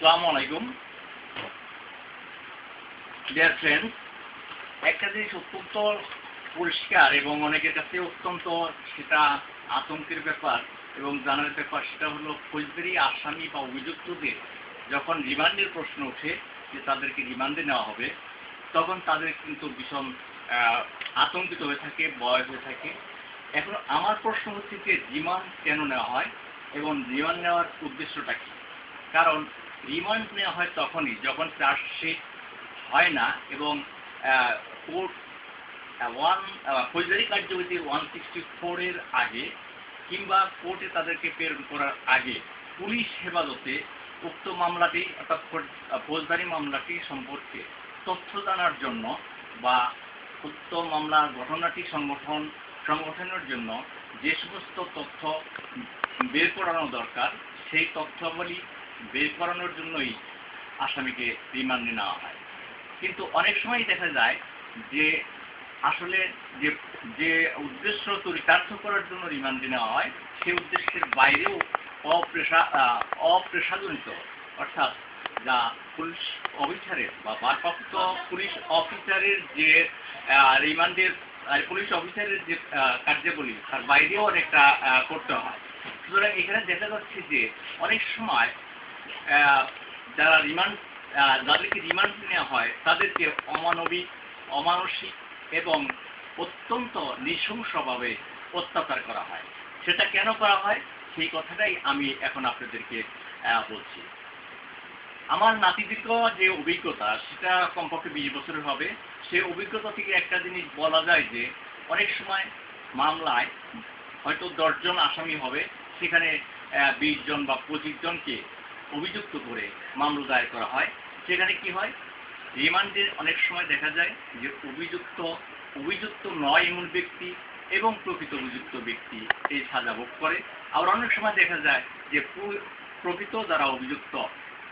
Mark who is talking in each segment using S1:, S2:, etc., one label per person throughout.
S1: আসসালামু আলাইকুম। Dear friends একটা জিনিস অত্যন্ত পরিষ্কার এবং অনেকের কাছে অত্যন্ত সেটা আতঙ্কের ব্যাপার এবং জানার ব্যাপার, সেটা হলো ফৌজদারি, আসামি বা অভিযুক্তদের যখন রিমান্ডের প্রশ্ন ওঠে যে তাদেরকে রিমান্ডে নেওয়া হবে, তখন তাদের কিন্তু ভীষণ আতঙ্কিত হয়ে থাকে, ভয় হয়ে থাকে। এখন আমার প্রশ্ন হচ্ছে যে রিমান্ড কেন নেওয়া হয় এবং রিমান্ড নেওয়ার উদ্দেশ্যটা কী? কারণ রিমান্ড নেওয়া হয় তখনই যখন চার্জশিট হয় না এবং কোর্ট ওয়ান ফৌজদারি কার্যবিধি ওয়ান সিক্সটি ফোরের আগে কিংবা কোর্টে তাদেরকে প্রেরণ করার আগে পুলিশ হেফাজতে উক্ত মামলাটি অর্থাৎ ফৌজদারি মামলাটি সম্পর্কে তথ্য জানার জন্য বা উক্ত মামলার ঘটনাটি সংগঠন, সংগঠনের জন্য যে সমস্ত তথ্য বের করানো দরকার, সেই তথ্যাবলী বের করানোর জন্যই আসামিকে রিমান্ডে নেওয়া হয়। কিন্তু অনেক সময় দেখা যায় যে আসলে যে যে উদ্দেশ্য চরিতার্থ করার জন্য রিমান্ডে নেওয়া হয় সেই উদ্দেশ্যের বাইরেও অপ্রেশা আহ, অপ্রেশাজনিত অর্থাৎ যা পুলিশ অফিসারের বা ভারপ্রাপ্ত পুলিশ অফিসারের যে রিমান্ডের পুলিশ অফিসারের যে কার্যাবলী তার বাইরেও অনেকটা করতে হয়। সুতরাং এখানে দেখা যাচ্ছে যে অনেক সময় যারা রিমান্ড যাদেরকে রিমান্ড নেওয়া হয়, তাদেরকে অমানবিক, অমানসিক এবং অত্যন্ত নৃশংসভাবে অত্যাচার করা হয়। সেটা কেন করা হয়? সেই কথাটাই আমি এখন আপনাদেরকে বলছি। আমার নাতিদীর্ঘ যে অভিজ্ঞতা, সেটা কমপক্ষে বিশ বছরের হবে। সেই অভিজ্ঞতা থেকে একটা জিনিস বলা যায় যে, অনেক সময় মামলায় হয়তো দশজন আসামি হবে। সেখানে বিশ জন বা পঁচিশ জনকে অভিযুক্ত করে মামলা দায়ের করা হয়। সেখানে কি হয়? রিমান্ডে অনেক সময় দেখা যায় যে অভিযুক্ত অভিযুক্ত নয় এমন ব্যক্তি এবং প্রকৃত অভিযুক্ত ব্যক্তি এই সাজা ভোগ করে। আবার অনেক সময় দেখা যায় যে প্রকৃত যারা অভিযুক্ত,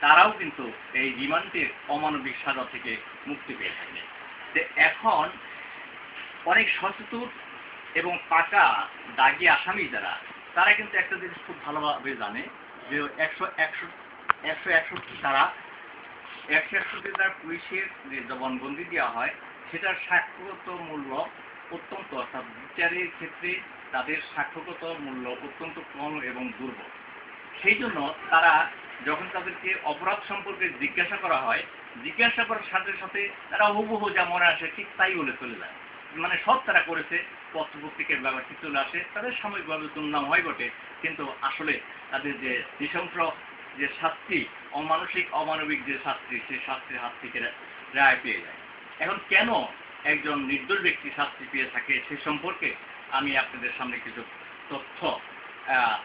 S1: তারাও কিন্তু এই রিমান্ডের অমানবিক সাজা থেকে মুক্তি পেয়ে থাকে। যে এখন অনেক সচেতন এবং পাকা, দাগি আসামি যারা, তারা কিন্তু একটা জিনিস খুব ভালোভাবে জানে যে একশো একশো একশো একষট্টি তারা একশো একষট্টি দ্বারা পুলিশের যে জবানবন্দি দেওয়া হয়, সেটার সাক্ষ্যগত মূল্য অত্যন্ত, অর্থাৎ বিচারের ক্ষেত্রে তাদের সাক্ষ্যগত মূল্য অত্যন্ত কম এবং দুর্বল। সেই জন্য তারা যখন তাদেরকে অপরাধ সম্পর্কে জিজ্ঞাসা করা হয়, জিজ্ঞাসা করার সাথে সাথে তারা হুবহু যা মনে আসে ঠিক তাই বলে চলে যায়। মানে সব তারা করেছে, পত্রপত্রিকার ব্যাপারটি চলে আসে, তাদের সাময়িকভাবে দুর্নাম হয় বটে, কিন্তু আসলে তাদের যে নৃশংস যে শাস্তি, অমানসিক অমানবিক যে শাস্তি সেই শাস্তির হাত থেকে রায় পেয়ে যায়। এখন কেন একজন নির্দোষ ব্যক্তি শাস্তি পেয়ে থাকে সে সম্পর্কে আমি আপনাদের সামনে কিছু তথ্য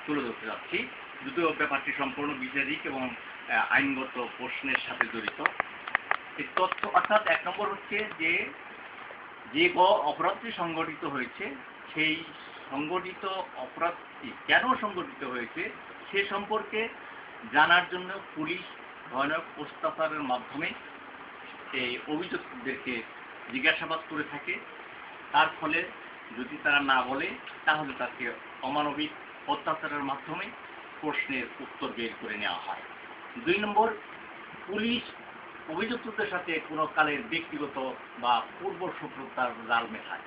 S1: তুলে ধরতে যাচ্ছি। যদিও ব্যাপারটি সম্পূর্ণ বিচারিক এবং আইনগত প্রশ্নের সাথে জড়িত। এই তথ্য অর্থাৎ এক নম্বর হচ্ছে যে যে অপরাধটি সংগঠিত হয়েছে, সেই সংগঠিত অপরাধটি কেন সংগঠিত হয়েছে, সে সম্পর্কে জানার জন্য পুলিশ ভয়ানক অত্যাচারের মাধ্যমে এই অভিযুক্তদেরকে জিজ্ঞাসাবাদ করে থাকে। তার ফলে যদি তারা না বলে, তাহলে তাকে অমানবিক অত্যাচারের মাধ্যমে প্রশ্নের উত্তর বের করে নেওয়া হয়। দুই নম্বর, পুলিশ অভিযুক্তদের সাথে কোনো কালের ব্যক্তিগত বা পূর্ব শত্রুতার জাল মেশায়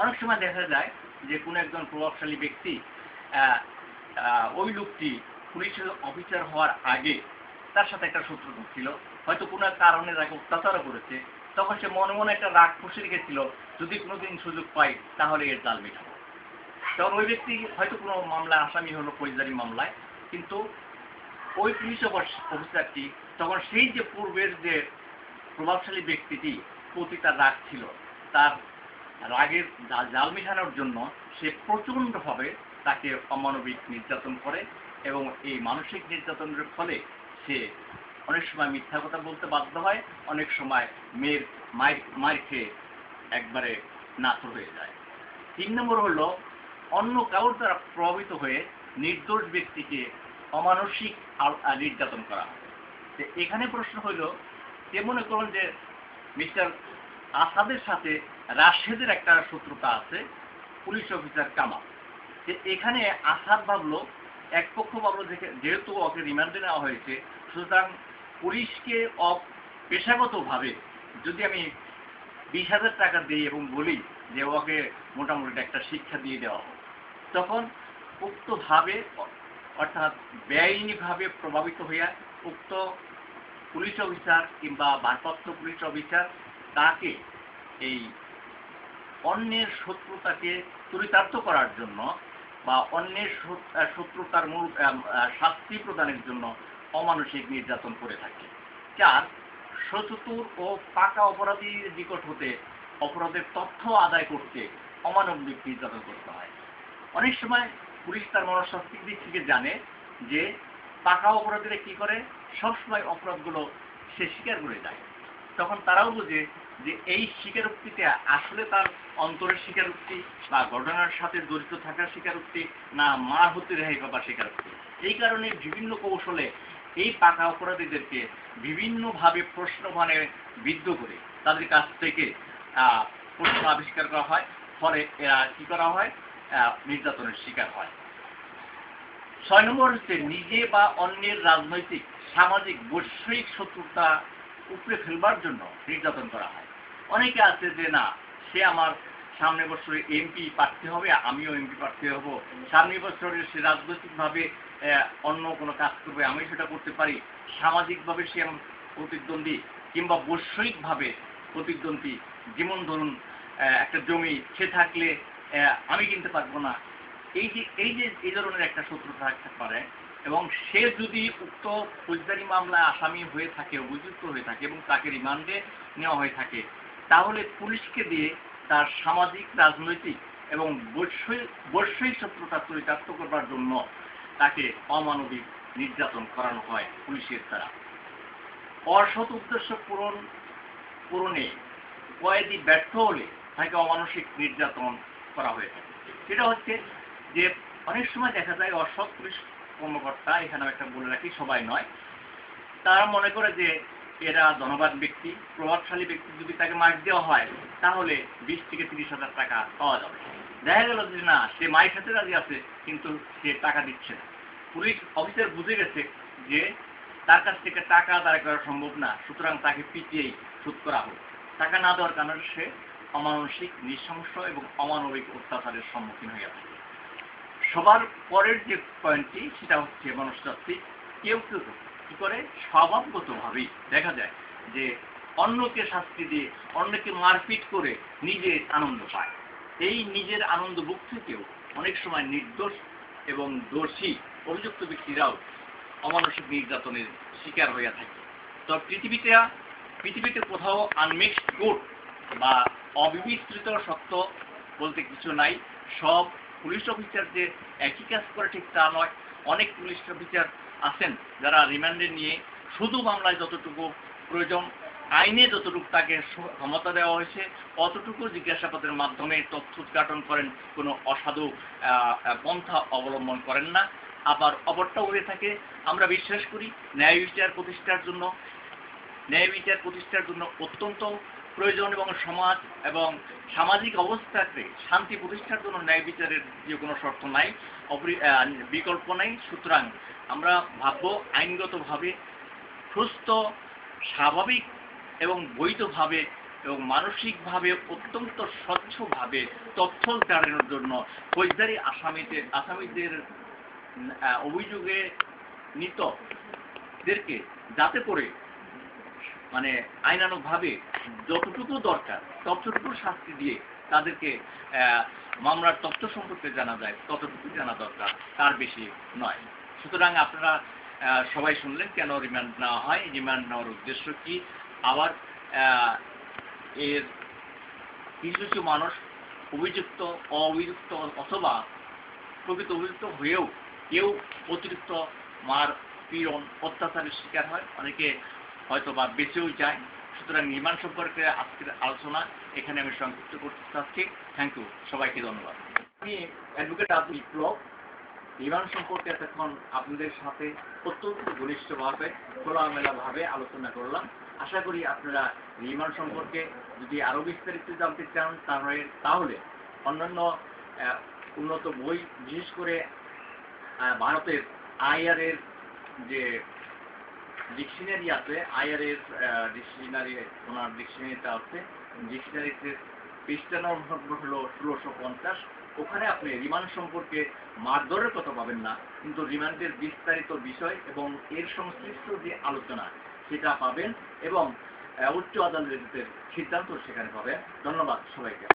S1: অনেক সময় দেখা যায় যে কোনো একজন প্রভাবশালী ব্যক্তি ওই লোকটি পুলিশের অফিসার হওয়ার আগে তার সাথে একটা শত্রুতা ছিল হয়তো কোনো এক কারণে তাকে অত্যাচারও করেছে। তখন সে মনে মনে একটা রাগ খুশি রেখেছিল, যদি কোনোদিন সুযোগ পাই, তাহলে এর জাল মেটাবো। তখন ওই ব্যক্তি হয়তো কোনো মামলায় আসামি হলো ফৌজদারি মামলায়। কিন্তু ওই পুলিশ অফিসারটি তখন সেই যে পূর্বের যে প্রভাবশালী ব্যক্তিটি, প্রতি তার রাগ ছিল। তার রাগের জাল মেটানোর জন্য সে প্রচণ্ডভাবে তাকে অমানবিক নির্যাতন করে। এবং এই মানসিক নির্যাতনের ফলে সে অনেক সময় মিথ্যা কথা বলতে বাধ্য হয়, অনেক সময় মেয়ের মায়ের মায়ের খেয়ে একবারে নাথর হয়ে যায়। তিন নম্বর হলো, অন্য কারোর দ্বারা প্রভাবিত হয়ে নির্দোষ ব্যক্তিকে অমানসিক নির্যাতন করা হয়। এখানে প্রশ্ন হলো যে মনে করুন যে মিস্টার আসাদের সাথে রাশেদের একটা শত্রুতা আছে? Police officer Kamal. যে এখানে আসাদ ভাবলো এক পক্ষ ভাবলো যে যেহেতু ওকে রিমান্ডে নেওয়া হয়েছে, সুতরাং পুলিশকে পেশাগতভাবে যদি আমি বিশ হাজার টাকা দিই এবং বলি যে ওকে মোটামুটি একটা শিক্ষা দিয়ে দেওয়া হোক, তখন উক্তভাবে, অর্থাৎ বেআইনিভাবে প্রভাবিত হইয়া উক্ত পুলিশ অফিসার কিংবা ভারপ্রাপ্ত পুলিশ অফিসার তাকে এই অন্যের শত্রুতাকে চরিতার্থ করার জন্য বা অন্যের শত্রুতার মূল শাস্তি প্রদানের জন্য অমানসিক নির্যাতন করে থাকে। চার, সচতুর ও পাকা অপরাধীর নিকট হতে অপরাধের তথ্য আদায় করতে অমানবিক নির্যাতন করতে হয়। অনেক সময় পুলিশ তার মনস্বাস্থ্যিক দিক থেকে জানে যে পাকা অপরাধীরা কি করে? সবসময় অপরাধগুলো সে স্বীকার করে যায়। তখন তারাও বোঝে যে এই স্বীকারোক্তিতে আসলে তার অন্তরের স্বীকারোক্তি বা ঘটনার সাথে জড়িত থাকার স্বীকারোক্তি না মার হতে রেহাই পাবার স্বীকারোক্তি। এই কারণে বিভিন্ন কৌশলে এই পাকা অপরাধীদেরকে বিভিন্নভাবে প্রশ্নবানে বিদ্ধ করে তাদের কাছ থেকে প্রশ্ন আবিষ্কার করা হয়। ফলে এরা কি করা হয়? নির্যাতনের শিকার হয়। ছয় নম্বর হচ্ছে নিজে বা অন্যের রাজনৈতিক, সামাজিক, বৈশ্বিক শত্রুতা উপরে ফেলবার জন্য নির্যাতন করা হয়। অনেকে আছে যে না, সে আমার সামনে বছরে এমপি প্রার্থী হবে, আমিও এমপি প্রার্থী হব। সামনে বছরে সে রাজনৈতিকভাবে অন্য কোনো কাজ করবে আমি সেটা করতে পারি। সামাজিকভাবে সে আমার প্রতিদ্বন্দ্বী কিংবা বৈশ্বিকভাবে প্রতিদ্বন্দ্বী। যেমন ধরুন একটা জমি, সে থাকলে আমি কিনতে পারব না। এই যে এই যে, এই ধরনের একটা শত্রুতা থাকতে পারে, এবং সে যদি উক্ত ফৌজদারি মামলায় আসামি হয়ে থাকে, অভিযুক্ত হয়ে থাকে এবং তাকে রিমান্ডে নেওয়া হয়ে থাকে তাহলে পুলিশকে দিয়ে তার সামাজিক, রাজনৈতিক এবং বৈশ্বিক শত্রুতা চরিতার্থ করবার জন্য তাকে অমানবিক নির্যাতন করানো হয় পুলিশের দ্বারা। অসৎ উদ্দেশ্য পূরণ, পূরণে কয়েদি ব্যর্থ হলে তাকে অমানসিক নির্যাতন করা হয়ে থাকে। সেটা হচ্ছে যে অনেক সময় দেখা যায় অসৎ পুলিশ কর্মকর্তা এখানে একটা বলে রাখি, সবাই নয়, তারা মনে করে যে এরা ধনবান ব্যক্তি, প্রভাবশালী ব্যক্তি যদি তাকে মাইক দেওয়া হয়, তাহলে বিশ থেকে তিরিশ হাজার টাকা পাওয়া যাবে। দেখা গেল যে না, সে মাইক হাতে রাজি আছে, কিন্তু সে টাকা দিচ্ছে না। পুলিশ অফিসার বুঝে গেছে যে তার কাছ থেকে টাকা আদায় করা সম্ভব না, সুতরাং তাকে পিটিয়েই শোধ করা হোক। টাকা না দেওয়ার কারণে সে অমানসিক, নৃশংস এবং অমানবিক অত্যাচারের সম্মুখীন হয়ে থাকে সবার পরের যে পয়েন্টটি, সেটা হচ্ছে মনস্তাত্ত্বিক কেউ কেউ কি করে? স্বভাবগতভাবেই। দেখা যায় যে অন্যকে শাস্তি দিয়ে অন্যকে মারপিট করে নিজে আনন্দ পায়। এই নিজের আনন্দ বুক থেকেও অনেক সময় নির্দোষ এবং দোষী অভিযুক্ত ব্যক্তিরাও অমানসিক নির্যাতনের শিকার হইয়া থাকে। তো পৃথিবীতে পৃথিবীতে কোথাও আনমিক্সড গুড বা অবিমিশ্রিত সত্য বলতে কিছু নাই। সব পুলিশ অফিসার যে একই কাজ করে ঠিক তা নয়। অনেক পুলিশ অফিসার আছেন, যারা রিমান্ডে নিয়ে শুধু মামলায় যতটুকু প্রয়োজন, আইনে যতটুকু তাকে ক্ষমতা দেওয়া হয়েছে, অতটুকু জিজ্ঞাসাবাদের মাধ্যমে তথ্য উদ্ঘাটন করেন, কোনো অসাধু পন্থা অবলম্বন করেন না। আবার অপরটাও হয়ে থাকে, আমরা বিশ্বাস করি ন্যায় বিচার প্রতিষ্ঠার জন্য, ন্যায় বিচার প্রতিষ্ঠার জন্য অত্যন্ত প্রয়োজন এবং সমাজ এবং সামাজিক অবস্থাতে শান্তি প্রতিষ্ঠার জন্য ন্যায় বিচারের যে কোনো শর্ত নাই বিকল্প নাই। সুতরাং আমরা ভাববো আইনগতভাবে সুস্থ, স্বাভাবিক এবং বৈধভাবে এবং মানসিকভাবে অত্যন্ত স্বচ্ছভাবে তথ্য জানানোর জন্য ফৌজদারি আসামিদের আসামিদের অভিযোগে নিতদেরকে যাতে করে মানে আইনানুগভাবে যতটুকু দরকার, ততটুকু শাস্তি দিয়ে তাদেরকে মামলার তথ্য সম্পর্কে জানা যায়, ততটুকু জানা দরকার, তার বেশি নয়। সুতরাং আপনারা সবাই শুনলেন কেন রিমান্ড নেওয়া হয়? রিমান্ড নেওয়ার উদ্দেশ্য কি? আবার এর কিছু কিছু মানুষ অভিযুক্ত অভিযুক্ত অথবা প্রকৃত অভিযুক্ত হয়েও কেউ অতিরিক্ত মার পীড়ন, অত্যাচারের শিকার হয়। অনেকে হয়তো বা বেঁচেও যায়। সুতরাং নির্মাণ সম্পর্কে আজকের আলোচনা এখানে আমি সংক্ষিপ্ত করতে চাচ্ছি। Thank you. সবাইকে ধন্যবাদ। আমি অ্যাডভোকেট আব্দুল বিপ্লব নির্মাণ সম্পর্কে এতক্ষণ আপনাদের সাথে অত্যন্ত ঘনিষ্ঠভাবে, খোলামেলাভাবে আলোচনা করলাম। আশা করি আপনারা নির্মাণ সম্পর্কে যদি আরও বিস্তারিত জানতে চান, তাহলে তাহলে অন্যান্য উন্নত বই, বিশেষ করে ভারতের আইআর এর যে ডিকশনারি আছে আইআরের ডিকশনারি, ওনার ডিকশনারিটা আছে, ডিকশনারিতে পৃষ্ঠা নম্বর হলো ষোলোশো পঞ্চাশ। ওখানে আপনি রিমান্ড সম্পর্কে মারধরের কথা পাবেন না, কিন্তু রিমান্ডের বিস্তারিত বিষয় এবং এর সংশ্লিষ্ট যে আলোচনা সেটা পাবেন এবং উচ্চ আদালতের সিদ্ধান্ত সেখানে পাবেন। ধন্যবাদ সবাইকে।